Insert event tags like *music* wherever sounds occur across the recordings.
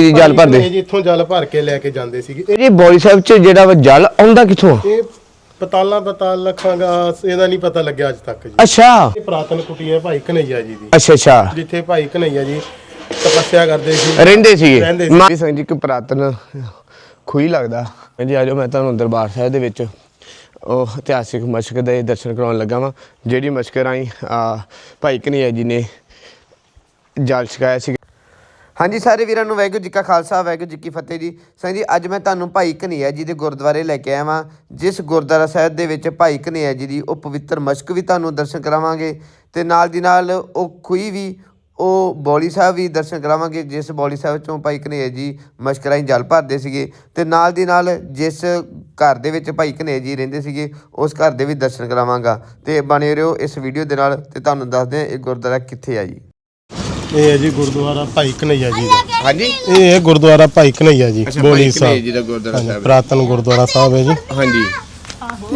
ਜੀ ਜਲ ਭਰਦੇ। ਜੀ ਇੱਥੋਂ ਜਲ ਭਰ ਕੇ ਲੈ ਕੇ ਜਾਂਦੇ ਸੀਗੇ। ਇਹ ਜੀ ਬੋਲੀ ਸਾਹਿਬ ਚ ਜਿਹੜਾ ਵਾ ਜਲ ਆਉਂਦਾ ਕਿੱਥੋਂ? ਆ? ਇਹ ਇਹ ਪਤਾਲਾ ਪਤਾਲ ਲਖਾਂਗਾ ਇਹਦਾ ਨਹੀਂ ਪਤਾ ਲੱਗਿਆ ਅੱਜ ਤੱਕ ਜੀ। ਅੱਛਾ। ਇਹ ਪੁਰਾਤਨ ਕੁਟੀ ਹੈ ਭਾਈ ਕਨਈਆ ਜੀ ਦੀ। ਅੱਛਾ ਅੱਛਾ। ਜਿੱਥੇ ਭਾਈ ਕਨਈਆ ਜੀ ਤਪੱਸਿਆ ਕਰਦੇ ਸੀ। ਰਹਿੰਦੇ ਸੀਗੇ। ਸੀ। ਮਾਂ ਸਿੰਘ ਜੀ ਕਿ ਪ੍ਰਾਤਨ ਖੂਹੀ ਲੱਗਦਾ। ਜੀ ਆਜੋ ਮੈਂ ਤੁਹਾਨੂੰ ਦਰਬਾਰ ਸਾਹਿਬ ਦੇ ਵਿੱਚ ਉਹ ਇਤਿਹਾਸਿਕ ਮਸ਼ਕ ਦੇ ਦਰਸ਼ਨ ਕਰਾਉਣ ਲੱਗਾ ਵਾਂ। ਜਿਹੜੀ ਮਸ਼ਕ ਰਾਹੀਂ ਆ, ਭਾਈ ਕਨਈਆ ਜੀ ਨੇ ਜਲ ਛਕਾਇਆ ਸੀ। ਹਾਂਜੀ ਸਾਰੇ ਵੀਰਾਂ ਨੂੰ ਵਾਹਿਗੁਰੂ ਜੀ ਕਾ ਖਾਲਸਾ, ਵਾਹਿਗੁਰੂ ਜੀ ਕੀ ਫਤਿਹ ਜੀ। ਸੰਗ ਜੀ, ਅੱਜ ਮੈਂ ਤੁਹਾਨੂੰ ਭਾਈ ਕਨਈਆ ਜੀ ਦੇ ਗੁਰਦੁਆਰੇ ਲੈ ਕੇ ਆਇਆ ਵਾਂ ਜਿਸ ਗੁਰਦੁਆਰਾ ਸਾਹਿਬ ਦੇ ਵਿੱਚ ਭਾਈ ਕਨਈਆ ਜੀ ਦੀ ਉਹ ਪਵਿੱਤਰ ਮਸ਼ਕ ਵੀ ਤੁਹਾਨੂੰ ਦਰਸ਼ਨ ਕਰਾਵਾਂਗੇ ਤੇ ਨਾਲ ਦੀ ਨਾਲ ਉਹ ਖੁਈ ਵੀ, ਉਹ ਬੌਲੀ ਸਾਹਿਬ ਵੀ ਦਰਸ਼ਨ ਕਰਾਵਾਂਗੇ, ਜਿਸ ਬੌਲੀ ਸਾਹਿਬ ਚੋਂ ਭਾਈ ਕਨਈਆ ਜੀ ਮਸ਼ਕ ਰਾਹੀਂ ਜਲ ਭਰਦੇ ਸੀਗੇ ਤੇ ਨਾਲ ਦੀ ਨਾਲ ਜਿਸ ਘਰ ਦੇ ਵਿੱਚ ਭਾਈ ਕਨਈਆ ਜੀ ਰਹਿੰਦੇ ਸੀਗੇ, ਉਸ ਘਰ ਦੇ ਵੀ ਦਰਸ਼ਨ ਕਰਾਵਾਂਗਾ। ਤੇ ਬਣੇ ਰਹੋ ਇਸ ਵੀਡੀਓ ਦੇ ਨਾਲ ਤੇ ਤੁਹਾਨੂੰ ਦੱਸਦੇ ਹਾਂ ਇਹ ਗੁਰਦੁਆਰਾ ਕਿੱਥੇ ਆ ਜੀ। ਇਹ ਹੈ ਜੀ ਗੁਰਦੁਆਰਾ ਭਾਈ ਕਨਈਆ ਜੀ ਦਾ। ਹਾਂਜੀ। ਇਹ ਹੈ ਗੁਰਦੁਆਰਾ ਭਾਈ ਕਨਈਆ ਜੀ ਬੋਲੀ ਸਾਹਿਬ। ਜੀ ਦਾ ਗੁਰਦੁਆਰਾ ਪੁਰਾਤਨ ਗੁਰਦੁਆਰਾ ਸਾਹਿਬ ਹੈ ਜੀ। ਹਾਂਜੀ।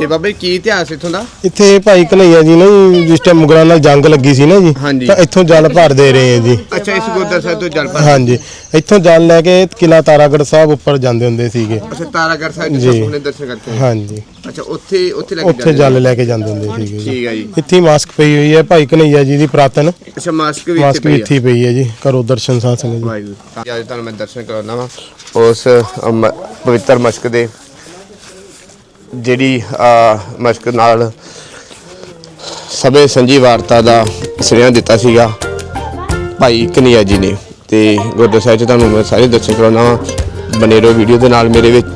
ਤੇ ਬਾਬਾ ਜੀ ਕੀ ਇਤਿਹਾਸ ਇੱਥੋਂ ਦਾ? ਇੱਥੇ ਭਾਈ ਕਨਈਆ ਜੀ ਨੇ ਜੀ, ਜਿਸ ਟਾਈਮ ਮੁਗਲਾਂ ਨਾਲ ਜੰਗ ਲੱਗੀ ਸੀ ਨਾ ਜੀ। ਤਾਂ ਇੱਥੋਂ ਜਲ ਭਰਦੇ ਰਹੇ ਆ ਜੀ। ਅੱਛਾ ਇਸ ਗੁਰਦੁਆਰਾ ਸਾਹਿਬ ਤੋਂ ਜਲ ਹਾਂਜੀ। ਇੱਥੋਂ ਜਲ ਲੈ ਕੇ ਕਿਲਾ ਤਾਰਾਗੜ੍ਹ ਸਾਹਿਬ ਉੱਪਰ ਜਾਂਦੇ ਹੁੰਦੇ ਸੀਗੇ। ਅੱਛਾ ਤਾਰਾਗੜ ਸਾਹਿਬ ਜੀ। ਸੁਪਨੇ ਦਰਸ਼ਨ ਕਰਕੇ ਆਏ। ਹਾਂਜੀ। ਅੱਛਾ ਉੱਥੇ ਉੱਥੇ ਲੱਗ ਉੱਥੇ ਜਲ ਲੈ ਕੇ ਜਾਂਦੇ ਹੁੰਦੇ ਸੀਗੇ ਜੀ। ਠੀਕ ਹੈ ਜੀ। ਇੱਥੇ ਮਾਸਕ ਪਈ ਹੋਈ ਹੈ ਭਾਈ ਕਨਈਆ ਜੀ ਦੀ ਪ੍ਰਾਤਨ। ਅੱਛਾ ਮਾਸਕ ਵੀ ਇੱਥੇ ਮਾਸਕ ਵੀ ਪਈ ਇੱਥੇ ਹੀ ਪਈ ਹੈ ਜੀ ਕਰੋ ਦਰਸ਼ਨ ਸਾਸਨ ਜੀ। ਵਾਹਿਗੁਰੂ। ਅੱਜ ਤੁਹਾਨੂੰ ਮੈਂ ਦਰਸ਼ਨ ਕਰਾਉਣਾ ਵਾ। ਉਸ ਅਮ, ਪਵਿੱਤਰ ਮਸ਼ਕ ਦੇ ਜਿਹੜੀ ਮਸ਼ਕ ਨਾਲ ਸਭੇ ਸੰਜੀ ਵਾਰਤਾ ਦਾ ਸਿਰਿਆ ਦਿੱਤਾ ਸੀਗਾ ਭਾਈ ਕਨਈਆ ਜੀ ਨੇ ਤੇ ਗੁਰਦੁਆਰਾ ਸਾਹਿਬ ਚ ਤੁਹਾਨੂੰ ਮੈਂ ਸਾਰੇ ਦਰਸ਼ਨ ਕਰਾਉਣਾ ਵਾ। ਬਨੇ ਰਹੋ ਵੀਡੀਓ ਦੇ ਨਾਲ ਮੇਰੇ ਵਿੱਚ।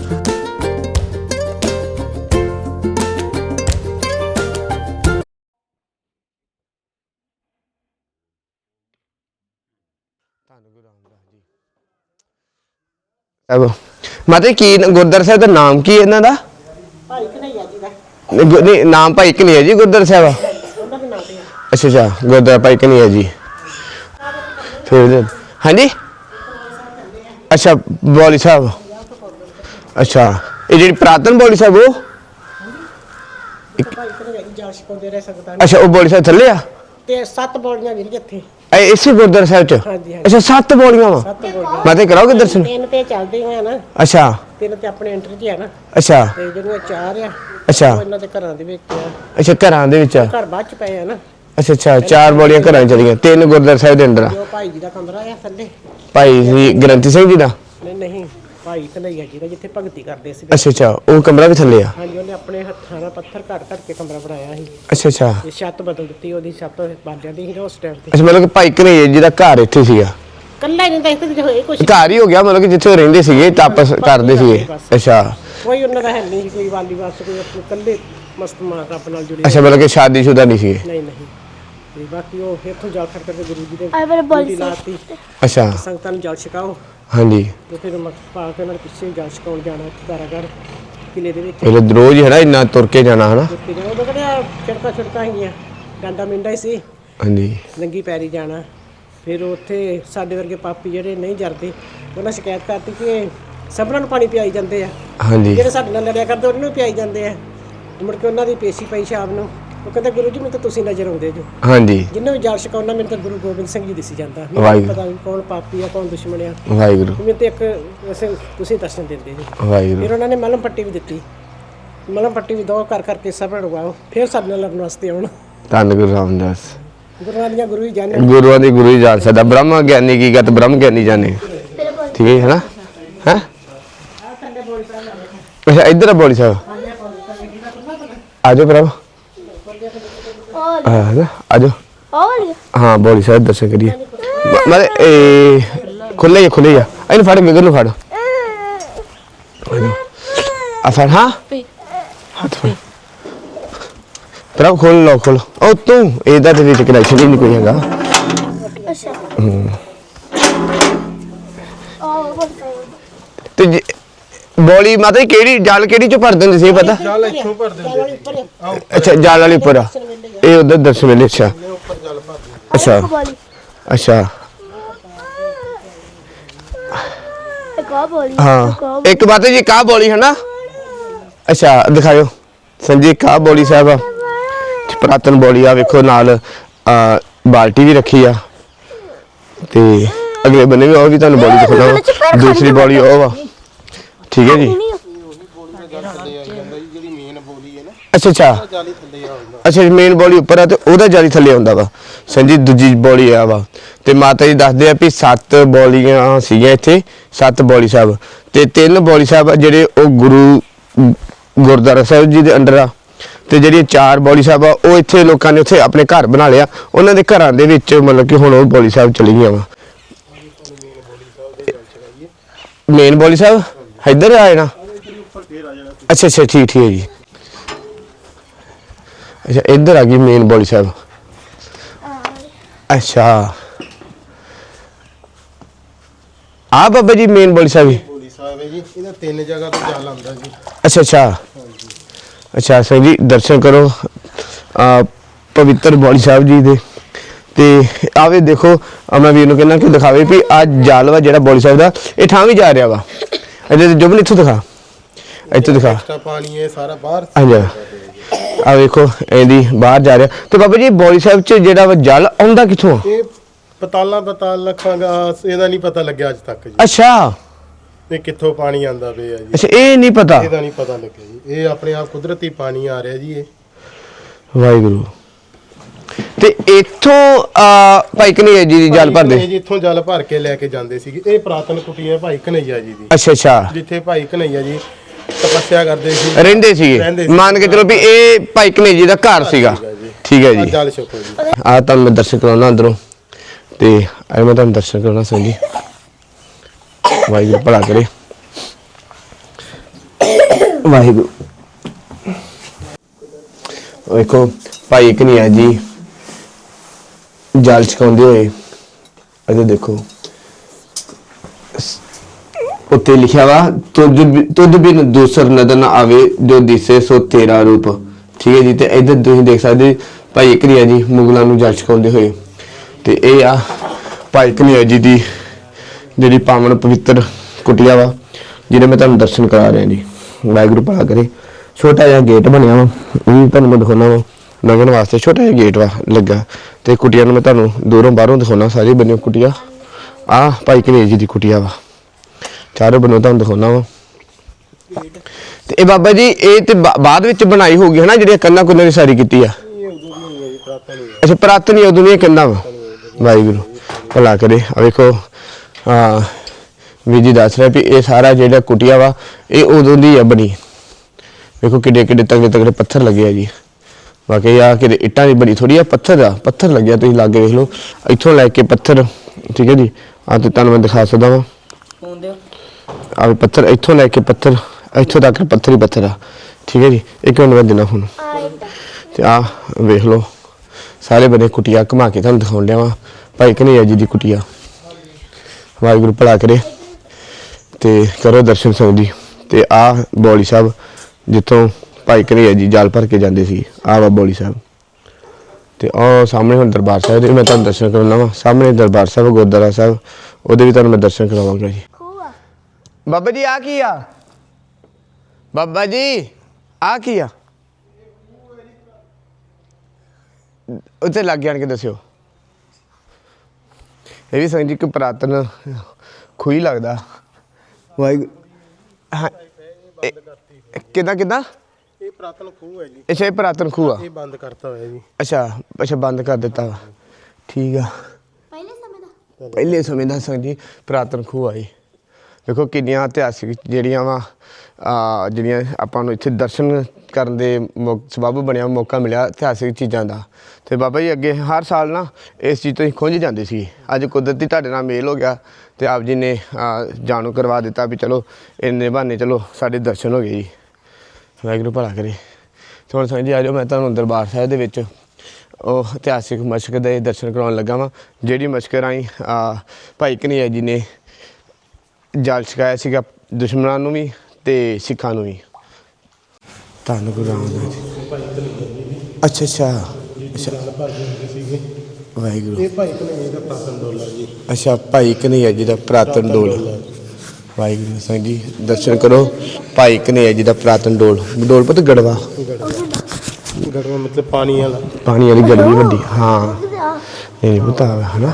ਮਾਤਾ ਕੀ ਗੁਰਦੁਆਰਾ ਸਾਹਿਬ ਦਾ ਨਾਮ ਕੀ ਇਹਨਾਂ ਦਾ? ਨਹੀਂ, ਗੁ- ਨਹੀਂ ਨਾਮ ਭਾਈ ਕਨਈਆ ਜੀ ਗੁਰਦੁਆਰਾ ਸਾਹਿਬ। ਅੱਛਾ ਅੱਛਾ ਗੁਰਦੁਆਰਾ ਭਾਈ ਕਨਈਆ ਜੀ। ਫਿਰ ਦੇ- ਹਾਂਜੀ? ਅੱਛਾ ਬੌਲੀ ਸਾਹਿਬ। ਅੱਛਾ ਇਹ ਜਿਹੜੀ ਪ੍ਰਾਤਨ ਬੌਲੀ ਸਾਹਿਬ ਉਹ? ਭਾਈ ਜੀ ਰਹੇ ਸਕਦਾ। ਅੱਛਾ ਉਹ ਬੌਲੀ ਸਾਹਿਬ ਥੱਲੇ ਆ? ਤੇ ਸੱਤ ਬੋਲੀਆਂ ਵੀਰ ਜੀ ਇੱਥੇ। ਇਹ ਇਸੇ ਗੁਰਦੁਆਰਾ ਸਾਹਿਬ ਚ? ਹਾਂਜੀ ਹਾਂਜੀ। ਅੱਛਾ ਸੱਤ ਬੌਲੀਆਂ ਵਾ? ਸੱਤ ਬੋਲੀਆਂ ਮਾਤੇ ਕਰਾਓਗੇ ਦਰਸ਼ਨ? ਤਿੰਨ ਤੇ ਚੱਲਦੇ ਆ ਨਾ। ਅੱਛਾ। ਤਿੰਨ ਤੇ ਆਪਣੇ ਐਂਟਰ 'ਚ ਆ ਨਾ। ਅੱਛਾ। ਤੇ ਜਿਹੜੀਆਂ ਚਾਰ ਆ ਅੱਛਾ। ਉਹ ਇਹਨਾਂ ਦੇ ਘਰਾਂ ਦੇ ਵਿੱਚ ਆ। ਅੱਛਾ ਘਰਾਂ ਦੇ ਵਿੱਚ ਆ। ਘਰ ਬਾਅਦ ਚ ਪਏ ਆ ਨਾ। ਅੱਛਾ ਅੱਛਾ ਚਾਰ ਬੌਲੀਆਂ ਘਰਾਂ ਚ ਚਲੀਆਂ। ਤਿੰਨ ਗੁਰਦੁਆਰਾ ਸਾਹਿਬ ਦੇ ਅੰਦਰ ਆ। ਜੋ ਭਾਈ ਜੀ ਦਾ ਕਮਰਾ ਆ ਥੱਲੇ। ਭਾਈ ਜੀ ਗ੍ਰੰਥੀ ਸਿੰਘ ਜੀ ਦਾ? ਨਹੀਂ ਨਹੀਂ। ਭਾਈ ਕਨਈਆ ਜੀ ਦਾ ਜਿੱਥੇ ਭਗਤੀ ਕਰਦੇ ਸੀ ਅੱਛਾ ਅੱਛਾ ਉਹ ਕਮਰਾ ਵੀ ਥੱਲੇ ਆ? ਹਾਂਜੀ ਉਹਨੇ ਆਪਣੇ ਹੱਥਾਂ ਨਾਲ ਪੱਥਰ ਘੜ ਘੜ ਕੇ ਕਮਰਾ ਬਣਾਇਆ ਸੀ। ਅੱਛਾ ਅੱਛਾ। ਤੇ ਛੱਤ ਬਦਲ ਦਿੱਤੀ ਉਹਦੀ ਛੱਤ ਬਣ ਜਾਂਦੀ ਸੀ ਨਾ ਉਸ ਟਾਈਮ ਤੇ। ਅੱਛਾ ਮਤਲਬ ਕਿ ਭਾਈ ਕਨਈਆ ਜੀ ਦਾ ਘਰ ਇੱਥੇ ਸੀਗਾ? ਕੱਲਾ ਹੀ ਰਹਿੰਦਾ ਇੱਥੇ ਹੋਏ ਕੁਛ ਘਰ ਹੀ ਹੋ ਗਿਆ ਮਤਲਬ ਕਿ ਜਿੱਥੇ ਉਹ ਰਹਿੰਦੇ ਸੀਗੇ ਤਾਪਸ ਕਰਦੇ ਸੀਗੇ। ਅੱਛਾ। ਕੋਈ ਉਹਨਾਂ ਦਾ ਹੈ ਨਹੀਂ ਸੀ, ਕੋਈ ਵਾਲੀ ਵਾਸ ਕੋਈ ਆਪਣੇ ਕੱਲੇ ਮਸਤ ਮਾਂ ਰੱਬ ਨਾਲ ਜੁੜੇ ਅੱਛਾ ਮਤਲਬ ਕਿ ਸ਼ਾਦੀशुदा ਨਹੀਂ ਸੀਗੇ? ਨਹੀਂ ਨਹੀਂ। ਤੇ ਬਾਕੀ ਉਹ ਇੱਥੋਂ ਜਾ ਖੜ ਕਰਕੇ ਗੁਰੂ ਜੀ ਦੇ ਬੋਲੀ ਲਾਤੀ ਅੱਛਾ। ਸੰਗਤਾਂ ਨੂੰ ਜਲ ਛਕਾਓ। ਹਾਂਜੀ। ਤੇ ਫਿਰ ਮੱਖ ਪਾ ਕੇ ਨਾਲ ਪਿੱਛੇ ਜਲ ਛਕਾਉਣ ਜਾਣਾ ਤਾਰਾਗੜ ਕਿਲੇ ਦੇ ਵਿੱਚ। ਇਹ ਰੋਜ਼ ਹੈ ਨਾ ਇੰਨਾ ਤੁਰ ਕੇ ਜਾਣਾ ਹਨਾ? ਤੇ ਜਦੋਂ ਉਹ ਕਹਿੰਦੇ ਛੜਕਾ ਛੜਕਾ ਹੈਗੀਆਂ ਡਾਂਡਾ ਮਿੰਡਾ ਹੀ ਸੀ। ਹਾਂਜੀ। ਨੰਗੀ ਪੈਰੀ ਜਾਣਾ। ਫਿਰ ਉੱਥੇ ਸਾਡੇ ਵਰਗੇ ਪਾਪੀ ਜਿਹੜੇ ਨਹੀਂ ਜਰਦੇ ਉਹਨਾਂ ਸ਼ਿਕਾਇਤ ਕਰਤੀ ਕਿ ਸਭਨਾਂ ਨੂੰ ਪਾਣੀ ਪਿਆਈ ਜਾਂਦੇ ਆ। ਹਾਂਜੀ। ਜਿਹੜੇ ਸਾਡੇ ਨਾਲ ਲੜਿਆ ਕਰਦੇ ਉਹਨਾਂ ਨੂੰ ਪਿਆਈ ਜਾਂਦੇ ਆ। ਮੁੜ ਕੇ ਉਹਨਾਂ ਦੀ ਪੇਸ਼ੀ ਪਈ ਸ਼ਾਮ ਨੂੰ। ਉਹ ਕਹਿੰਦਾ ਗੁਰੂ ਜੀ ਮੈਨੂੰ ਤਾਂ ਤੁਸੀਂ ਨਜ਼ਰ ਆਉਂਦੇ ਜੋ। ਹਾਂਜੀ। ਜਿੰਨੇ ਵੀ ਜਲ ਛਕਾਉਣਾ ਮੈਨੂੰ ਤਾਂ ਗੁਰੂ ਗੋਬਿੰਦ ਸਿੰਘ ਜੀ ਦਿਸੀ ਜਾਂਦਾ। ਮੈਨੂੰ ਵਾਹਿਗੁਰੂ। ਪਤਾ ਨਹੀਂ ਕੌਣ ਪਾਪੀ ਆ ਕੌਣ ਦੁਸ਼ਮਣ ਆ। ਵਾਹਿਗੁਰੂ। ਮੈਨੂੰ ਤੇ ਇੱਕ ਵੈਸੇ ਤੁਸੀਂ ਦਰਸ਼ਨ ਦਿੰਦੇ ਜੀ। ਵਾਹਿਗੁਰੂ। ਫਿਰ ਉਹਨਾਂ ਨੇ ਮਲਮ ਪੱਟੀ ਵੀ ਦਿੱਤੀ। ਮਲਮ ਪੱਟੀ ਵੀ ਦੋ ਕਰ ਕਰਕੇ ਸਭ ਲਗਵਾਓ। ਫਿਰ ਸਾਡੇ ਨਾਲ ਲੜਨ ਵਾਸਤੇ ਆਉਣ। ਧੰਨ ਗੁਰੂ ਰਾਮਦਾਸ। ਗੁਰੂਆਂ ਦੀਆਂ ਗੁਰੂ ਹੀ ਜਾਣਨ। ਗੁਰੂਆਂ ਦੀ ਗੁਰੂ ਹੀ ਜਾਣ। ਸਕਦਾ ਬ੍ਰਹਮ ਗਿਆਨੀ ਕੀ ਗਤ ਬ੍ਰਹਮ ਗਿਆਨੀ ਜਾਣੇ। ਠੀਕ ਹੈ ਹੈ ਨਾ? ਹੈ? ਅੱਛਾ ਇੱਧਰ ਆ ਬੋਲੀ ਸਾਹਿਬ। ਆਜੋ ਪ੍ਰਭ ਆ ਜਾ ਆਜੋ ਬੋਲੀ ਹਾਂ ਬੋਲੀ ਸਾਹਿਬ ਦਰਸ਼ਨ ਕਰੀਏ ਮੈਂ ਇਹ ਖੁੱਲੇ ਹੀ ਖੁੱਲੇ ਆ ਇਹਨੂੰ ਫੜ ਗਗਨ ਨੂੰ ਫੜ ਆ ਫੜ ਹਾਂ ਹੱਥ ਫੜ ਪ੍ਰਭ ਖੋਲ ਲਓ ਖੋਲ ਉਹ ਤੂੰ ਇਹਦਾ ਤੇ ਵਿੱਚ ਕਨੈਕਸ਼ਨ ਹੀ ਨਹੀਂ ਕੋਈ ਹੈਗਾ ਅੱਛਾ ਆ ਬੋਲੀ ਤੇ ਜੇ- ਬੋਲੀ ਮਾਤਾ ਜੀ ਕਿਹੜੀ ਜਲ ਕਿਹੜੀ ਚ ਭਰ ਦਿੰਦੇ ਸੀ ਇਹ ਪਤਾ? ਜਲ ਇੱਥੋਂ ਭਰ ਦਿੰਦੇ ਅੱਛਾ ਜਲ ਵਾਲੀ ਉੱਪਰ ਆ। ਇਹ ਉਧਰ ਦਰਸ਼ਨ ਵੇਲੇ ਅੱਛਾ। ਅੱਛਾ। ਬੋਲੀ। ਅੱਛਾ। ਇੱਕ ਆ ਬੋਲੀ। ਹਾਂ। ਇੱਕ ਬਾਤ ਹੈ ਜੀ ਕਾ ਬੋਲੀ ਹੈ ਨਾ ਅੱਛਾ ਦਿਖਾਓ ਸੰਜੀ ਕਾ ਬੋਲੀ ਸਾਹਿਬ ਆ। ਪੁਰਾਤਨ ਬੋਲੀ ਆ ਵੇਖੋ ਨਾਲ ਆ, ਬਾਲਟੀ ਵੀ ਰੱਖੀ ਆ। ਤੇ ਅਗਲੇ ਬੰਨੇ ਵੀ ਉਹ ਵੀ ਤੁਹਾਨੂੰ ਬੋਲੀ ਦਿਖਾਉਣਾ ਦੂਸਰੀ ਬੋਲੀ ਉਹ ਵਾ ਠੀਕ ਹੈ ਜੀ। ਜਿਹੜੀ ਮੇਨ ਬੋਲੀ ਹੈ ਨਾ ਅੱਛਾ। ਅੱਛਾ ਜਾਲੀ ਥੱਲੇ ਅੱਛਾ ਮੇਨ ਬੋਲੀ ਉੱਪਰ ਆ ਤੇ ਉਹਦਾ ਜਾਰੀ ਥੱਲੇ ਆਉਂਦਾ ਵਾ। ਸੰਜੀ ਦੂਜੀ ਬੋਲੀ ਆ ਵਾ। ਤੇ ਮਾਤਾ ਜੀ ਦੱਸਦੇ ਆ ਵੀ ਸੱਤ ਬੋਲੀਆਂ ਸੀਗੀਆਂ ਇੱਥੇ ਸੱਤ ਬੋਲੀ ਸਾਹਿਬ। ਤੇ ਤਿੰਨ ਬੋਲੀ ਸਾਹਿਬ ਆ ਜਿਹੜੇ ਉਹ ਗੁਰੂ ਗੁਰਦੁਆਰਾ ਸਾਹਿਬ ਜੀ ਦੇ ਅੰਡਰ ਆ। ਤੇ ਜਿਹੜੀਆਂ ਚਾਰ ਬੋਲੀ ਸਾਹਿਬ ਆ ਉਹ ਇੱਥੇ ਲੋਕਾਂ ਨੇ ਉੱਥੇ ਆਪਣੇ ਘਰ ਬਣਾ ਲਿਆ। ਉਹਨਾਂ ਦੇ ਘਰਾਂ ਦੇ ਵਿੱਚ ਮਤਲਬ ਕਿ ਹੁਣ ਉਹ ਬੋਲੀ ਸਾਹਿਬ ਚਲੀ ਗਈਆਂ ਵਾ। ਮੇਨ ਬੋਲੀ ਸਾਹਿਬ? ਇੱਧਰ ਆਏ ਨਾ ਅੱਛਾ ਅੱਛਾ ਠੀਕ ਠੀਕ ਹੈ ਜੀ। ਅੱਛਾ ਇੱਧਰ ਆ ਗਈ ਮੇਨ ਬੋਲੀ ਸਾਹਿਬ। ਅੱਛਾ। ਆ ਬਾਬਾ ਜੀ ਮੇਨ ਬੋਲੀ ਸਾਹਿਬ ਜੀ। ਬੋਲੀ ਸਾਹਿਬ ਹੈ ਜੀ ਇਹਦਾ ਤਿੰਨ ਜਗ੍ਹਾ ਤੋਂ ਜਲ ਆਉਂਦਾ ਜੀ। ਅੱਛਾ ਅੱਛਾ। ਅੱਛਾ ਸਿੰਘ ਜੀ ਦਰਸ਼ਨ ਕਰੋ। ਆ ਪਵਿੱਤਰ ਬੋਲੀ ਸਾਹਿਬ ਜੀ ਦੇ। ਤੇ ਆਵੇ ਦੇਖੋ ਆ ਮੈਂ ਵੀਰ ਨੂੰ ਕਹਿੰਦਾ ਕਿ ਦਿਖਾਵੇ ਵੀ ਆ ਜਲ ਵਾ ਜਿਹੜਾ ਬੋਲੀ ਸਾਹਿਬ ਦਾ ਇਹ ਠਾਂ ਵੀ ਜਾ ਰਿਹਾ ਵਾ। ਇਹਦੇ ਜੁਬਨ ਇੱਥੋਂ ਦਿਖਾ। ਇੱਥੋਂ ਦਿਖਾ। ਐਕਸਟਰਾ ਪਾਣੀ ਹੈ ਸਾਰਾ ਬਾਹਰ ਹਾਂਜੀ। ਆ ਵੇਖੋ ਇਹਦੀ ਬਾਹਰ ਜਾ ਰਿਹਾ। ਤੇ ਬਾਬਾ ਜੀ ਬੋਲੀ ਸਾਹਿਬ ਚ ਜਿਹੜਾ ਵਾ ਜਲ ਆਉਂਦਾ ਕਿੱਥੋਂ ਆ? ਇਹ ਪਤਾਲਾਂ ਪਤਾਲ ਲੱਖਾਂਗਾ ਇਹਦਾ ਨਹੀਂ ਪਤਾ ਲੱਗਿਆ ਅੱਜ ਤੱਕ ਜੀ। ਅੱਛਾ। ਇਹ ਕਿੱਥੋਂ ਪਾਣੀ ਆਂਦਾ ਪਿਆ ਜੀ। ਅੱਛਾ ਇਹ ਨਹੀਂ ਪਤਾ। ਇਹਦਾ ਨਹੀਂ ਪਤਾ ਲੱਗਿਆ ਜੀ। ਇਹ ਆਪਣੇ ਆਪ ਕੁਦਰਤੀ ਪਾਣੀ ਆ ਰਿਹਾ ਜੀ ਇਹ। ਵਾਹਿਗੁਰੂ। ਤੇ ਇੱਥੋਂ ਆ ਭਾਈ ਕਨਈਆ ਜੀ ਦੀ ਜਲ ਭਾਈ ਭਰਦੇ? ਕਨ੍ਹਈਆ ਜੀ ਇੱਥੋਂ ਜਲ ਭਰ ਕੇ ਲੈ ਕੇ ਜਾਂਦੇ ਸੀਗੇ। ਇਹ ਪ੍ਰਾਤਨ ਕੁਟੀ ਹੈ ਭਾਈ ਕਨਈਆ ਜੀ ਦੀ। ਅੱਛਾ ਅੱਛਾ। ਜਿੱਥੇ ਭਾਈ ਕਨਈਆ ਜੀ ਤਪੱਸਿਆ ਕਰਦੇ ਸੀ। ਰਹਿੰਦੇ ਸੀਗੇ? ਸੀ। ਮੰਨ ਕੇ ਚਲੋ ਵੀ ਇਹ ਭਾਈ ਕਨਈਆ ਜੀ ਦਾ ਘਰ ਸੀਗਾ। ਜੀ। ਠੀਕ ਹੈ ਆਹ ਜੀ ਜਲ ਛਕੋ ਜੀ। ਆ ਤੁਹਾਨੂੰ ਮੈਂ ਦਰਸ਼ਨ ਕਰਾਉਣਾ ਅੰਦਰੋਂ। ਤੇ ਅੱਜ ਮੈਂ ਤੁਹਾਨੂੰ ਦਰਸ਼ਨ ਕਰਾਉਣਾ ਜੀ। ਵਾਹਿਗੁਰੂ ਭਲਾ ਕਰੇ। ਵਾਹਿਗੁਰੂ। ਵੇਖੋ ਭਾਈ ਕਨਈਆ ਜੀ ਜਲ ਛਕਾਉਂਦੇ ਹੋਏ ਇਹਦੇ ਦੇਖੋ। ਸ- ਉੱਤੇ ਲਿਖਿਆ ਵਾ ਤੁਝ ਤੁਝ ਬਿਨ ਦੂਸਰ ਨਦਰ ਨਾ ਆਵੇ ਜੋ ਦਿਸੇ ਸੋ ਤੇਰਾ ਰੂਪ। ਠੀਕ ਹੈ ਜੀ, ਤੇ ਇੱਧਰ ਤੁਸੀਂ ਦੇਖ ਸਕਦੇ ਭਾਈ ਕਨਈਆ ਜੀ ਮੁਗਲਾਂ ਨੂੰ ਜਲ ਛਕਾਉਂਦੇ ਹੋਏ। ਤੇ ਇਹ ਆ ਭਾਈ ਕਨਈਆ ਜੀ ਦੀ ਜਿਹੜੀ ਪਾਵਨ ਪਵਿੱਤਰ ਕੁਟਿਆ ਵਾ ਜਿਹਦੇ ਮੈਂ ਤੁਹਾਨੂੰ ਦਰਸ਼ਨ ਕਰਾ ਰਿਹਾ ਜੀ। ਵਾਹਿਗੁਰੂ ਭਲਾ ਕਰੇ। ਛੋਟਾ ਜਿਹਾ ਗੇਟ ਬਣਿਆ ਵਾ ਉਹ ਵੀ ਤੁਹਾਨੂੰ ਮੈਂ ਦਿਖਾਉਣਾ ਵਾ। ਲੰਘਣ ਵਾਸਤੇ ਛੋਟਾ ਜਿਹਾ ਗੇਟ ਵਾ ਲੱਗਾ। ਤੇ ਕੁਟੀਆਂ ਨੂੰ ਮੈਂ ਤੁਹਾਨੂੰ ਦੂਰੋਂ ਬਾਹਰੋਂ ਦਿਖਾਉਣਾ ਸਾਰੀ ਬੰਨਿਓ ਕੁਟੀਆ। ਆ ਭਾਈ ਕਨਈਆ ਜੀ ਦੀ ਕੁਟੀਆ ਵਾ। ਚਾਰੋਂ ਬੰਨੋਂ ਤੁਹਾਨੂੰ ਦਿਖਾਉਣਾ ਵਾ। ਤੇ ਇਹ ਬਾਬਾ ਜੀ, ਇਹ ਤੇ ਬਾਅਦ ਵਿੱਚ ਬਣਾਈ ਹੋਗੀ ਹੈ ਨਾ ਕੰਨਾਂ ਕੁੰਨਾਂ ਦੀ ਸਾਰੀ ਕੀਤੀ ਆ? ਅੱਛਾ, ਪ੍ਰਾਤਨੀ ਉਦੋਂ ਦੀਆਂ ਕੰਨਾਂ ਵਾ। ਵਾਹਿਗੁਰੂ, ਭਲਾ ਕਰੇ। ਆ ਵੇਖੋ ਆ ਵੀ ਜੀ ਦੱਸ ਰਿਹਾ ਵੀ ਇਹ ਸਾਰਾ ਜਿਹੜਾ ਕੁਟੀਆ ਵਾ, ਇਹ ਉਦੋਂ ਦੀ ਆ ਬਣੀ। ਵੇਖੋ ਕਿੱਡੇ ਕਿੱਡੇ ਤਗੜੇ ਤਗੜੇ ਪੱਥਰ ਲੱਗੇ ਆ ਜੀ। ਵਾਕਈ ਆ ਕਿ ਇੱਟਾਂ ਦੀ ਬਣੀ ਥੋੜੀ ਆ ਪੱਥਰ ਆ ਪੱਥਰ ਲੱਗਿਆ ਤੁਸੀਂ ਲਾਗੇ ਵੇਖ ਲਓ। ਇੱਥੋਂ ਲੈ ਕੇ ਪੱਥਰ ਠੀਕ ਹੈ ਜੀ? ਆ ਤੇ ਤੁਹਾਨੂੰ ਮੈਂ ਦਿਖਾ ਸਕਦਾ ਵਾਂ। ਆ ਵੀ ਪੱਥਰ ਇੱਥੋਂ ਲੈ ਕੇ ਪੱਥਰ ਇੱਥੋਂ ਤੱਕ ਪੱਥਰ ਹੀ ਪੱਥਰ ਆ ਠੀਕ ਹੈ ਜੀ? ਇੱਕ ਮਿੰਟ ਮੈਂ ਦੇਣਾ ਹੁਣ ਤੇ ਆ ਵੇਖ ਲਓ ਸਾਰੇ ਬੰਨੇ ਕੁਟੀਆਂ ਘੁਮਾ ਕੇ ਤੁਹਾਨੂੰ ਦਿਖਾਉਣ ਲਿਆ ਵਾਂ। ਭਾਈ ਕਨਈਆ ਜੀ ਦੀ ਕੁਟੀਆ? ਵਾਹਿਗੁਰੂ ਭਲਾ ਕਰੇ। ਤੇ ਕਰੋ ਦਰਸ਼ਨ ਸਿੰਘ ਜੀ। ਤੇ ਆ ਬੋਲੀ ਸਾਹਿਬ ਜਿੱਥੋਂ ਭਾਈ ਕਨਈਆ ਜੀ, ਜਲ ਭਰ ਕੇ ਜਾਂਦੇ ਸੀ, ਆਹ ਵਾ ਬੋਲੀ ਸਾਹਿਬ। ਤੇ ਉਹ ਸਾਹਮਣੇ ਹੁਣ ਦਰਬਾਰ ਸਾਹਿਬ ਦੇ ਮੈਂ ਤੁਹਾਨੂੰ ਦਰਸ਼ਨ ਕਰਾਉਣਾ ਸਾਹਮਣੇ ਦਰਬਾਰ ਸਾਹਿਬ, ਗੁਰਦੁਆਰਾ ਸਾਹਿਬ, ਉਹਦੇ ਵੀ ਤੁਹਾਨੂੰ ਮੈਂ ਦਰਸ਼ਨ ਕਰਾਵਾਂਗਾ ਜੀ। ਬਾਬਾ ਜੀ ਆ ਕੀ ਆ? ਬਾਬਾ ਜੀ ਆ ਕੀ ਆ? ਉੱਥੇ ਲੱਗ ਜਾਣ ਕੇ ਦੱਸਿਓ। ਇਹ ਵੀ ਸੰਜੀ ਕੋ ਪ੍ਰਾਤਨ ਖੂਹੀ ਲੱਗਦਾ। ਵਾਹਿਗੁਰੂ, ਹਾਂ ਕਿਦਾਂ ਕਿਦਾਂ? ਇਹ ਪ੍ਰਾਤਨ ਖੂਹ ਹੈ ਜੀ। ਅੱਛਾ ਇਹ ਪ੍ਰਾਤਨ ਖੂਹ ਆ? ਇਹ ਬੰਦ ਕਰਤਾ ਹੋਇਆ ਜੀ। ਅੱਛਾ ਅੱਛਾ ਬੰਦ ਕਰ ਦਿੱਤਾ। ਵਾ ਠੀਕ ਆ। ਪਹਿਲੇ ਸਮੇਂ ਦਾ? ਪਹਿਲੇ ਸਮੇਂ ਦਾ ਸੰਗ ਜੀ ਪ੍ਰਾਤਨ ਖੂਹ ਆਈ ਦੇਖੋ ਕਿੰਨੀਆਂ ਇਤਿਹਾਸਿਕ ਜਿਹੜੀਆਂ ਵਾ ਜਿਹੜੀਆਂ ਆਪਾਂ ਨੂੰ ਇੱਥੇ ਦਰਸ਼ਨ ਕਰਨ ਦੇ ਸਬੱਬ ਬਣਿਆ ਮੌਕਾ ਮਿਲਿਆ ਇਤਿਹਾਸਿਕ ਚੀਜ਼ਾਂ ਦਾ। ਤੇ ਬਾਬਾ ਜੀ ਅੱਗੇ ਹਰ ਸਾਲ ਨਾ ਇਸ ਚੀਜ਼ ਤੋਂ ਹੀ ਖੁੰਝ ਜਾਂਦੇ ਸੀ। ਅੱਜ ਕੁਦਰਤੀ ਤੁਹਾਡੇ ਨਾਲ ਮੇਲ ਹੋ ਗਿਆ ਤੇ ਆਪ ਜੀ ਨੇ ਜਾਣੂ ਕਰਵਾ ਦਿੱਤਾ ਵੀ ਚਲੋ ਇੰਨੇ ਬਹਾਨੇ ਚਲੋ ਸਾਡੇ ਦਰਸ਼ਨ ਹੋ ਗਏ ਜੀ। ਵਾਹਿਗੁਰੂ ਭਲਾ ਕਰੇ। ਤੇ ਹੁਣ ਸੰਗ ਜੀ ਆਜੋ ਮੈਂ ਤੁਹਾਨੂੰ ਦਰਬਾਰ ਸਾਹਿਬ ਦੇ ਵਿੱਚ ਉਹ ਇਤਿਹਾਸਿਕ ਮਸ਼ਕ ਦੇ ਦਰਸ਼ਨ ਕਰਾਉਣ ਲੱਗਾ ਵਾਂ ਜਿਹੜੀ ਮਸ਼ਕ ਆ, ਭਾਈ ਕਨਈਆ ਜੀ ਨੇ ਜਲ ਛਕਾਇਆ ਸੀਗਾ ਦੁਸ਼ਮਣਾਂ ਨੂੰ ਵੀ ਤੇ ਸਿੱਖਾਂ ਨੂੰ ਵੀ। ਧੰਨ ਗੁਰੂ ਰਾਮਦਾਸ ਜੀ। ਅੱਛਾ ਅੱਛਾ ਅੱਛਾ। ਵਾਹਿਗੁਰੂ। ਇਹ ਭਾਈ ਕਨਈਆ ਦਾ ਪ੍ਰਾਤਨ ਡੋਲਾ ਜੀ। ਅੱਛਾ ਭਾਈ ਕਨਈਆ ਜੀ ਦਾ ਪ੍ਰਾਤਨ ਡੋਲ। ਵਾਹਿਗੁਰੂ ਸਿੰਘ ਜੀ ਦਰਸ਼ਨ ਕਰੋ। ਭਾਈ ਕਨਈਆ ਜੀ ਦਾ ਪ੍ਰਾਤਨ ਡੋਲ ਡੋਲ ਪਤ ਗੜਵਾ। ਗੜਵਾ ਮਤਲਬ ਪਾਣੀ ਵਾਲਾ। ਪਾਣੀ ਵਾਲੀ ਗੜਵੀ ਵੱਡੀ ਹਾਂ। ਨਹੀਂ ਨਹੀਂ ਪਤਾ ਹਨਾ।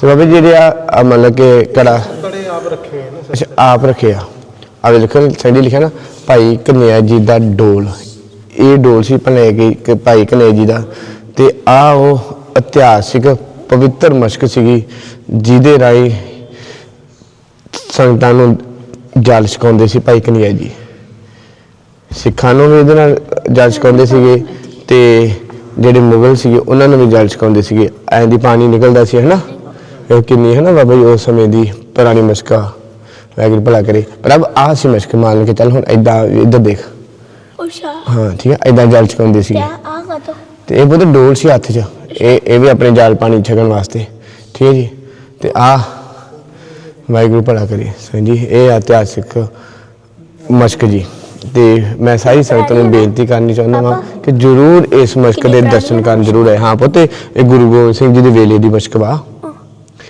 ਤੇ ਬਾਬਾ ਜੀ ਜਿਹੜੇ ਆ ਮਤਲਬ ਕਿ ਕੜਾ। ਕੜੇ ਆਪ ਰੱਖੇ ਨੇ ਅੱਛਾ ਆਪ ਰੱਖੇ ਆ। ਲਿਖਣ ਸੈਂਡੀ ਲਿਖਿਆ ਨਾ ਭਾਈ ਕਨਿਆ ਜੀ ਦਾ ਡੋਲ। ਇਹ ਡੋਲ ਸੀ ਭਲੇ ਕਿ ਭਾਈ ਕਨਿਆ ਜੀ ਦਾ ਤੇ ਆ ਉਹ ਇਤਿਹਾਸਿਕ ਪਵਿੱਤਰ ਮਸ਼ਕ ਸੀਗੀ ਜਿਹਦੇ ਰਾਹੀਂ ਸੰਗਤਾਂ ਨੂੰ ਜਲ ਛਕਾਉਂਦੇ ਸੀ ਭਾਈ ਕਨਿਆ ਜੀ। ਸਿੱਖਾਂ ਨੂੰ ਵੀ ਇਹਦੇ ਨਾਲ ਜਲ ਛਕਾਉਂਦੇ ਸੀਗੇ ਤੇ ਜਿਹੜੇ ਮੁਗਲ ਸੀਗੇ ਉਹਨਾਂ ਨੂੰ ਵੀ ਜਲ ਛਕਾਉਂਦੇ ਸੀਗੇ। ਐਂ ਦੀ ਪਾਣੀ ਨਿਕਲਦਾ ਸੀ ਹਨਾ? ਇਹ ਕਿੰਨੀ ਹੈ ਨਾ ਬਾਬਾ ਜੀ ਉਸ ਸਮੇਂ ਦੀ ਪੁਰਾਣੀ ਮਸ਼ਕਾ ਵੈਗਰ ਭਲਾ ਕਰੇ। ਪਰ ਅਬ ਆਹ ਸੀ ਮਸ਼ਕ ਮੰਨ ਕੇ ਚੱਲ ਹੁਣ ਐਦਾਂ ਇੱਧਰ ਦੇਖ। ਉਸ਼ਾ ਹਾਂ ਠੀਕ ਹੈ ਐਦਾਂ ਜਲ ਛਕਾਉਂਦੇ ਸੀਗੇ। ਆ ਕਦੋਂ ਤੇ? ਇਹ ਬਹੁਤ ਡੋਲ ਸੀ ਹੱਥ 'ਚ। ਇਹ ਇਹ ਵੀ ਆਪਣੇ ਜਲ ਪਾਣੀ ਛਕਣ ਵਾਸਤੇ। ਠੀਕ ਹੈ ਜੀ? ਤੇ ਆ ਵਾਹਿਗੁਰੂ ਭਲਾ ਕਰੇ। ਜੀ ਇਹ ਇਤਿਹਾਸਿਕ ਮਸ਼ਕ ਜੀ। ਤੇ ਮੈਂ ਸਾਰੀ ਸੰਗਤ ਨੂੰ ਬੇਨਤੀ ਕਰਨੀ ਚਾਹੁੰਦਾ ਹਾਂ ਕਿ ਜਰੂਰ ਇਸ ਮਸ਼ਕ ਦੇ ਦਰਸ਼ਨ ਕਰਨ ਜਰੂਰ ਆਏ। ਹਾਂ ਪੁੱਤ ਇਹ ਗੁਰੂ ਗੋਬਿੰਦ ਸਿੰਘ ਜੀ ਦੇ ਵੇਲੇ ਦੀ ਮਸ਼ਕ ਵਾ।